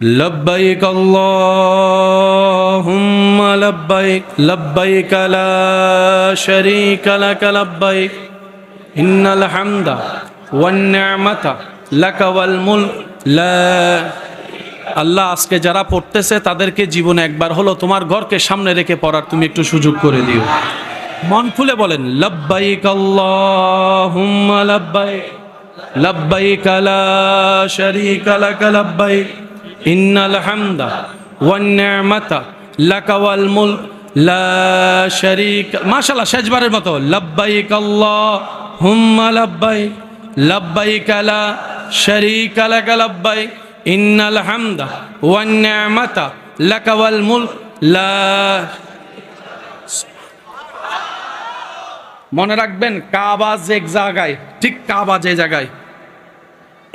لبيك اللهم لبيك لبيك لا شريك لك لبيك إن الحمد والنعمة لك والملك لا আল্লাহ আজকে যারা পড়তেছে তাদেরকে জীবনে একবার হলো তোমার ঘরকে সামনে রেখে পড়ার তুমি একটু সুযোগ করে দিও মন খুলে বলেন লব্বাইক আল্লাহুম্মা লব্বাইক লব্বাইক লা শারীকা লাক লব্বাইক ইন্নাল হামদা ওয়ান নি'মাতা লা শারীক, মাশাআল্লাহ, শেষবারের মতো লব্বাইক আল্লাহুম্মা লব্বাইক লব্বাইক লা শারীকা লাক লব্বাইক ইন্নাল হামদা লা মনে রাখবেন, কাবা যে জায়গায়, ঠিক কাবা যে জায়গায়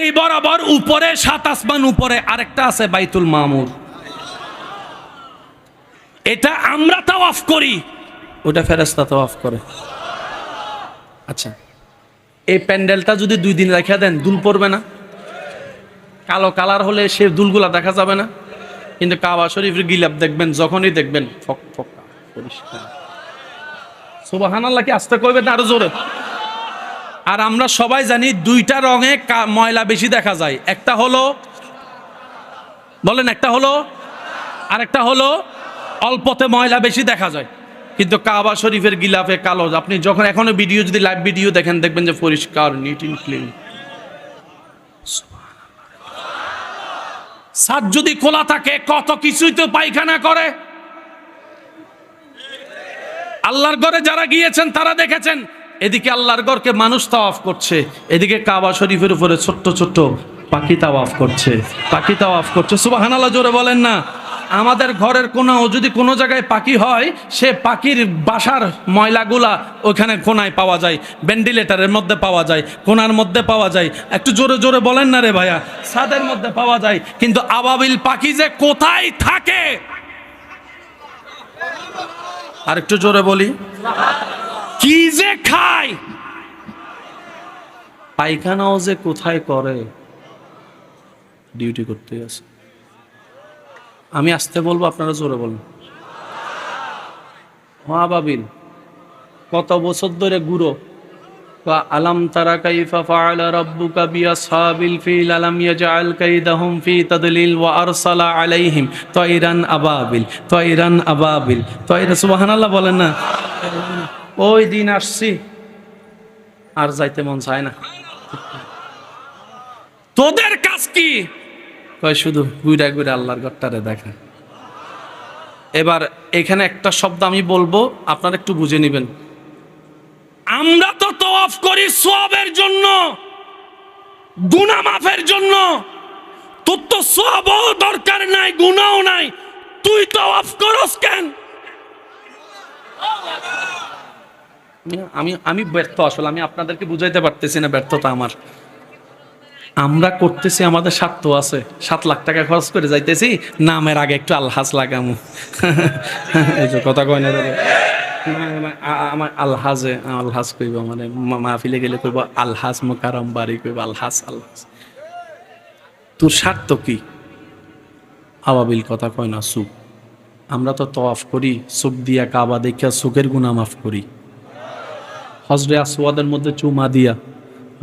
এই বরাবর উপরে সাত আসমান, উপরে আরেকটা আছে বাইতুল মামুর। এটা আমরা তাও অফ করি। ওটা ফেরেস্তা অফ করে। আচ্ছা এই প্যান্ডেলটা যদি দুই দিন রেখে দেন, দুল পড়বে না? কালো কালার হলে সে দুলগুলা দেখা যাবে না? কিন্তু কাবা শরীফের গিলাপ দেখবেন, যখনই দেখবেন, ফক ফক, পরিষ্কার। সুবাহান আল্লাহ কি আসতে কইবেন আরও জোরে? আর আমরা সবাই জানি দুইটা রঙে ময়লা বেশি দেখা যায়। একটা হলো, বলেন একটা হলো, আর একটা হলো অল্পতে ময়লা বেশি দেখা যায়। কিন্তু কাবা শরীফের গিলাফে কালো। আপনি যখন এখনও ভিডিও, যদি লাইভ ভিডিও দেখেন, দেখবেন যে পরিষ্কার নিট ইন ক্লিন সাত যদি খোলা থাকে, কত কিছুই তো পায়খানা করে। আল্লাহর ঘরে যারা গিয়েছেন, তারা দেখেছেন এদিকে আল্লাহর ঘরকে মানুষ তাওয়াফ করছে, এদিকে কাবা শরীফের উপরে ছোট্ট ছোট্ট পাখি তাওয়াফ করছে। পাখি তাওয়াফ করছে। সুবহানাল্লাহ, জোরে বলেন না। আমাদের ঘরের কোনো যদি কোনো জায়গায় পাখি হয়, সে পাখির বাসার ময়লাগুলা ওখানে কোনায় পাওয়া যায় ভেন্টিলেটারের মধ্যে পাওয়া যায়, কোনার মধ্যে পাওয়া যায়। একটু জোরে জোরে বলেন না রে ভাইয়া, ছাদের মধ্যে পাওয়া যায়, কিন্তু আবাবিল পাখি যে কোথায় থাকে? আর একটু জোরে বলি। কি যে খায়? পায়খানাও যে কোথায় করে, ডিউটি করতে আছে। আমি আসতে বলব, আপনারা জোরে বলুন। হ্যাঁ বাবিল কত বছর ধরে গুরো। আলাম তারা কাইফা ফাআলা রাব্বুকা বিআসহাবিল ফিল, আলাম ইয়াজআল কাইদাহুম ফি তাদলিল ওয়া আরসালা আলাইহিম তায়রান আবাবিল তায়রান আবাবিল। তায়রা সুবহানাল্লাহ বলেন না। ওই দিন আসছি। আর যাইতে মন চায় না। তোদের কাজ কি? কয় শুধু গুইরা গুইরা আল্লাহর ঘরটারে দেখা। এবার এখানে একটা শব্দ আমি বলব আপনারা একটু বুঝে নেবেন। আমরা তো তওয়াফ করি সওয়াবের জন্য গুনাহ মাফের জন্য। তোর তো সওয়াবও দরকার নাই গুনাহও নাই। তুই তওয়াফ করস কেন? আমি আমি ব্যর্থ আসলে, আমি আপনাদেরকে বুঝাইতে পারতেছি না ব্যর্থতা আমার। আমরা করতেছি, আমাদের স্বার্থ আছে। সাত লাখ টাকা খরচ করে যাইতেছি, নামের আগে একটু আলহাজ লাগামু। এই যে কথা কয় না আমার আলহাজে, আলহাজ কইব মানে মাহফিলে গেলে কইব, আলহাজ মোকারম বাড়ি কইব, আলহাজ আলহাজ। তোর স্বার্থ কি? আবাবিল কথা কয় না সুখ আমরা তো তওয়াফ করি সুখ দিয়া কাবা দেখিয়া সুখের গুণা মাফ করি। হজরে আসওয়াদের মধ্যে চুমা দিয়া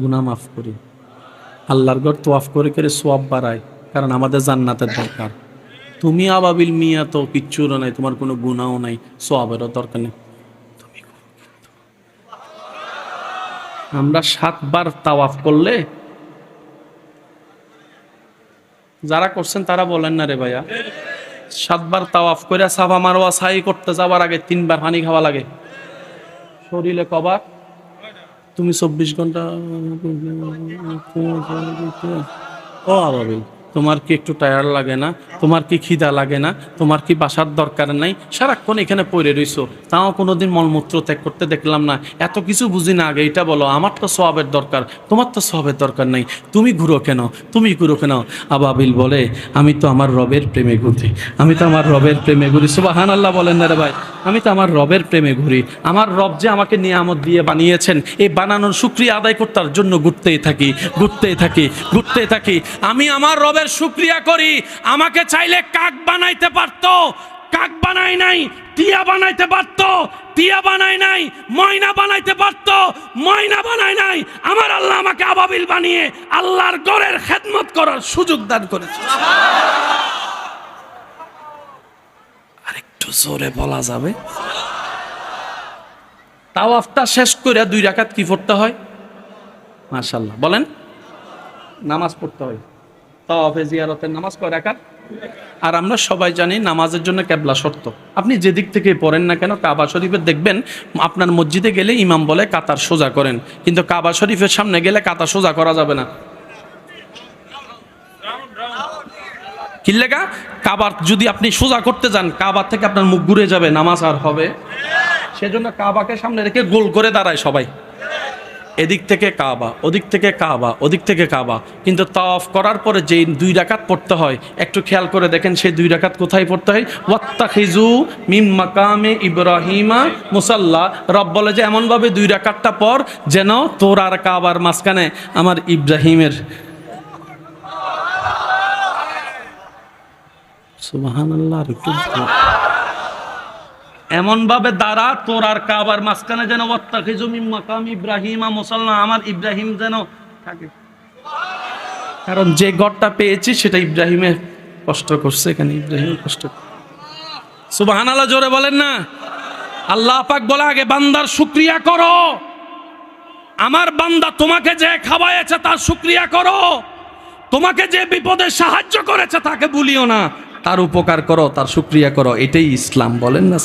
গুণা মাফ করি। আল্লাহর ঘর তোয়াফ করে করে সোয়াব বাড়ায়, কারণ আমাদের জান্নাতের দরকার। তুমি আবাবিল মিয়া তো কিচ্ছুরও নাই, তোমার কোনো গুণাও নাই, সোয়াবেরও দরকার নেই। আমরা সাতবার তাওয়াফ করলে, যারা করছেন তারা বলেন না রে ভাইয়া, সাতবার তাওয়াফ করে সাফা মারোয়া সাই করতে যাবার আগে তিনবার পানি খাওয়া লাগে। শরীরে কবার তুমি চব্বিশ ঘণ্টা, ও আবাবিল তোমার কি একটু টায়ার লাগে না? তোমার কি খিদা লাগে না? তোমার কি বাসার দরকার নাই? সারাক্ষণ এখানে পড়ে রইছো। তাও কোনোদিন মলমূত্র ত্যাগ করতে দেখলাম না। এত কিছু বুঝি না আগে, এটা বলো, আমার তো সবের দরকার, তোমার তো সবের দরকার নাই। তুমি ঘুরো কেন? তুমি ঘুরো কেন? আবাবিল বলে, আমি তো আমার রবের প্রেমে ঘুরি আমি তো আমার রবের প্রেমে ঘুরি সুবাহান আল্লাহ বলেন না রে ভাই। আমি তো আমার রবের প্রেমে ঘুরি। আমার রব যে আমাকে নিয়ামত দিয়ে বানিয়েছেন, এই বানানোর শুক্রিয়া আদায় করতার জন্য ঘুরতেই থাকি ঘুরতেই থাকি ঘুরতেই থাকি। আমি আমার রবের শুক্রিয়া করি, আমাকে চাইলে কাক বানাইতে পারতো, কাক বানাই নাই, টিয়া বানাইতে পারতো, টিয়া বানাই নাই, ময়না বানাইতে পারতো, ময়না বানাই নাই। আমার আল্লাহ আমাকে আবাবিল বানিয়ে আল্লাহর গড়ের খেদমত করার সুযোগ দান করেছে। আরেকটু জোরে বলা যাবে। তাওয়াফটা শেষ করে দুই রাকাত কি পড়তে হয়? মাশাল্লাহ বলেন। নামাজ পড়তে হয়। তাওয়াফে জিয়ারতের নামাজ কয় রাকাত? আর আমরা সবাই জানি নামাজের জন্য ক্যাবলা শর্ত। আপনি যেদিক থেকে পড়েন না কেন কাবা শরীফে দেখবেন আপনার মসজিদে গেলে ইমাম বলে কাতার সোজা করেন। কিন্তু কাবা শরীফের সামনে গেলে কাতার সোজা করা যাবে না। কি লেগা? কাবার যদি আপনি সোজা করতে যান কাবার থেকে আপনার মুখ ঘুরে যাবে, নামাজ আর হবে। সেজন্য কাবাকে সামনে রেখে গোল করে দাঁড়ায় সবাই। এদিক থেকে কাবা, ওদিক থেকে কাবা, ওদিক থেকে কাবা। কিন্তু তাওয়াফ করার পরে যেই দুই রাকাত পড়তে হয়, একটু খেয়াল করে দেখেন সেই দুই রাকাত কোথায় পড়তে হয়। ওয়াত্তাখিজু মিম মাকামে ইব্রাহিমা মুসাল্লা। রব বলে যে, এমনভাবে দুই রাকাতটা পর যেন তোর আর কাবার মাঝখানে আমার ইব্রাহিমের সুবহানাল্লাহ আর একটু এমন ভাবে দাঁড়া তোর আর কাবার মাঝখানে যেন মাকাম ইব্রাহিমা মুসাল্লা আমার ইব্রাহিম যেন থাকে। কারণ যে গড়টা পেয়েছি সেটা ইব্রাহিমে কষ্ট করছে এখানে ইব্রাহিম কষ্ট সুবাহান আল্লাহ জোরে বলেন না? আল্লাহ পাক বলে আগে বান্দার শুক্রিয়া করো। আমার বান্দা তোমাকে যে খাওয়াইছে তার শুক্রিয়া করো। তোমাকে যে বিপদে সাহায্য করেছে তাকে ভুলিও না। তার উপকার করো তার শুক্রিয়া করো এটাই ইসলাম বলেন না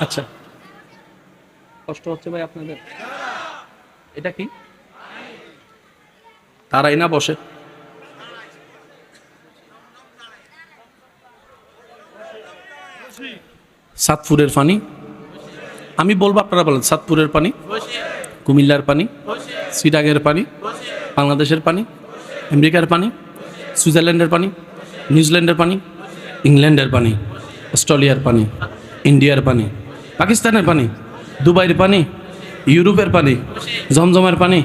আচ্ছা। কষ্ট হচ্ছে ভাই আপনাদের। এটা কি? তারাই না বসে। সাতপুরের পানি। আমি বলব আপনারা বলেন সাতপুরের পানি কুমিল্লার পানি সিটাগের পানি বাংলাদেশের পানি আমেরিকার পানি সুইজারল্যান্ডের পানি নিউজিল্যান্ডের পানি, ইংল্যান্ডের পানি, অস্ট্রেলিয়ার পানি, ইন্ডিয়ার পানি, পাকিস্তানের পানি, দুবাইয়ের পানি, ইউরোপের পানি, জমজমের পানি।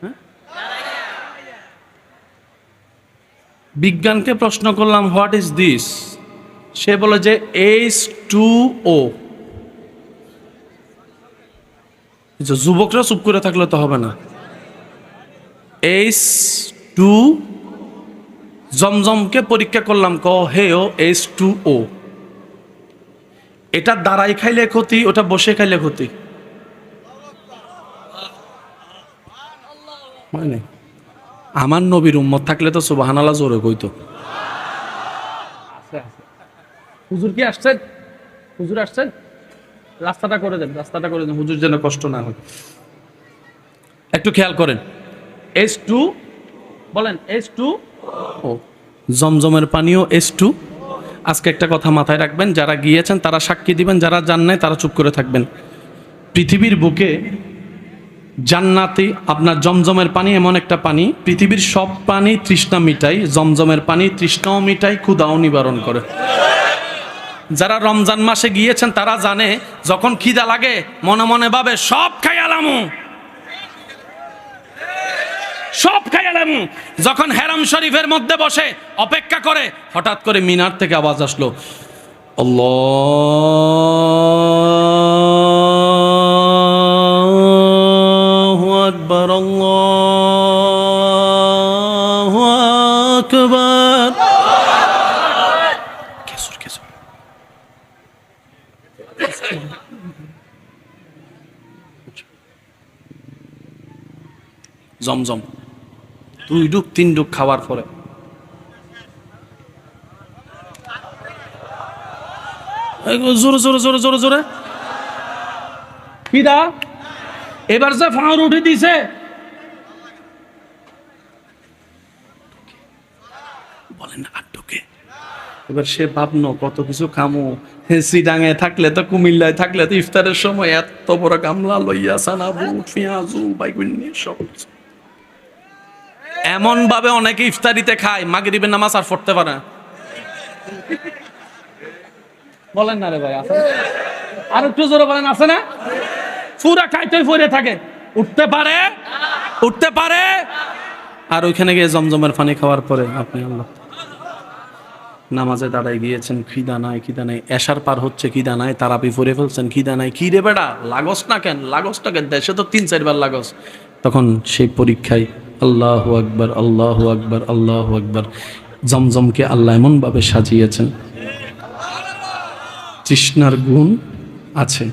হ্যাঁ? বিজ্ঞানকে প্রশ্ন করলাম হোয়াট ইজ দিস সে বলে যে এইচ টু ও যুবকরা চুপ করে থাকলে তো হবে না। এইচ টু জমজমকে পরীক্ষা করলাম ক হে ও এইচ টু ও এটা দাঁড়াই খাইলে ক্ষতি, ওটা বসে খাইলে ক্ষতি। আমার নবীর উম্মত থাকলে তো সুবাহানাল্লাহ জোরে কইতো। হুজুর কি আসছেন হুজুর আসছেন রাস্তাটা করে দেন, রাস্তাটা করে দেন, হুজুর যেন কষ্ট না হয়। একটু খেয়াল করেন। এস টু বলেন এস টু জমজমের পানিও এস টু আজকে একটা কথা মাথায় রাখবেন, যারা গিয়েছেন তারা সাক্ষী দিবেন, যারা যান নাই তারা চুপ করে থাকবেন। পৃথিবীর বুকে জান্নাতি আপনার জমজমের পানি এমন একটা পানি, পৃথিবীর সব পানি তৃষ্ণা মিটাই, জমজমের পানি তৃষ্ণাও মিটাই ক্ষুদাও নিবারণ করে। যারা রমজান মাসে গিয়েছেন তারা জানে, যখন খিদা লাগে, মনে মনে ভাবে, সব খাই আলামু সব খাই আলামু যখন হেরাম শরীফের মধ্যে বসে অপেক্ষা করে, হঠাৎ করে মিনার থেকে আওয়াজ আসলো জমজম। দুই ডুক, তিন ডুক খাওয়ার পরে। জোরে জোরে জোরে জোরে জোরে। কিদা এবার যে ফাঁড় উঠে দিছে। এবার সে ভাবনো কত কিছু কামো সিডাঙে থাকলে তো, কুমিল্লায় থাকলে তো ইফতারের সময় এত বড় গামলা লইয়া সানা, বুট, পেঁয়াজু, বাইগুন সব কিছু। এমন ভাবে অনেকে ইফতারিতে খায়, মাগরিবের নামাজ আর পড়তে পারে বলেন না রে ভাই, আছে আর একটু জোরে বলেন, আছে না? পুরা খাইতে পড়ে থাকে। উঠতে পারে উঠতে পারে। আর ওইখানে গিয়ে জমজমের পানি খাওয়ার পরে আপনি আল্লাহ। নামাজে দাঁড়ায় গিয়েছেন, খিদা নাই খিদা নাই, এশার পার হচ্ছে, খিদা নাই, তারাপি ফুরে ফেলছেন, খিদা নাই। কি রে বেড়া লাগস না কেন? লাগস না কেন? দেশে তো তিন, চারবার লাগস। তখন সেই পরীক্ষায় আল্লাহ আকবর আল্লাহ আকবর আল্লাহ আকবর। জমজমকে আল্লাহ এমনভাবে সাজিয়েছেন। তৃষ্ণার গুণ আছে,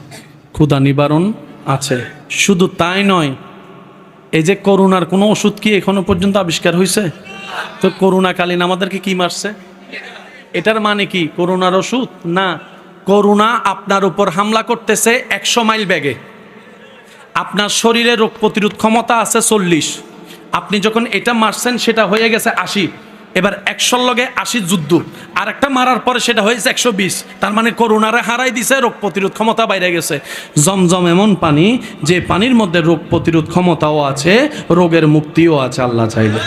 ক্ষুধা নিবারণ আছে। শুধু তাই নয়, এই যে করোনার কোনো ওষুধ কি এখনও পর্যন্ত আবিষ্কার হয়েছে তো করোনাকালীন আমাদেরকে কি মারছে? এটার মানে কি করোনার ওষুধ? না করোনা আপনার উপর হামলা করতেছে একশো মাইল ব্যাগে আপনার শরীরে রোগ প্রতিরোধ ক্ষমতা আছে চল্লিশ। আপনি যখন এটা মারছেন, সেটা হয়ে গেছে আশি। এবার একশো লগে আশি যুদ্ধ। আর একটা মারার পরে সেটা হয়েছে একশো বিশ। তার মানে করোনারে হারাই দিছে, রোগ প্রতিরোধ ক্ষমতা বাইরে গেছে। জমজম এমন পানি, যে পানির মধ্যে রোগ প্রতিরোধ ক্ষমতাও আছে, রোগের মুক্তিও আছে, আল্লাহ চাইলে।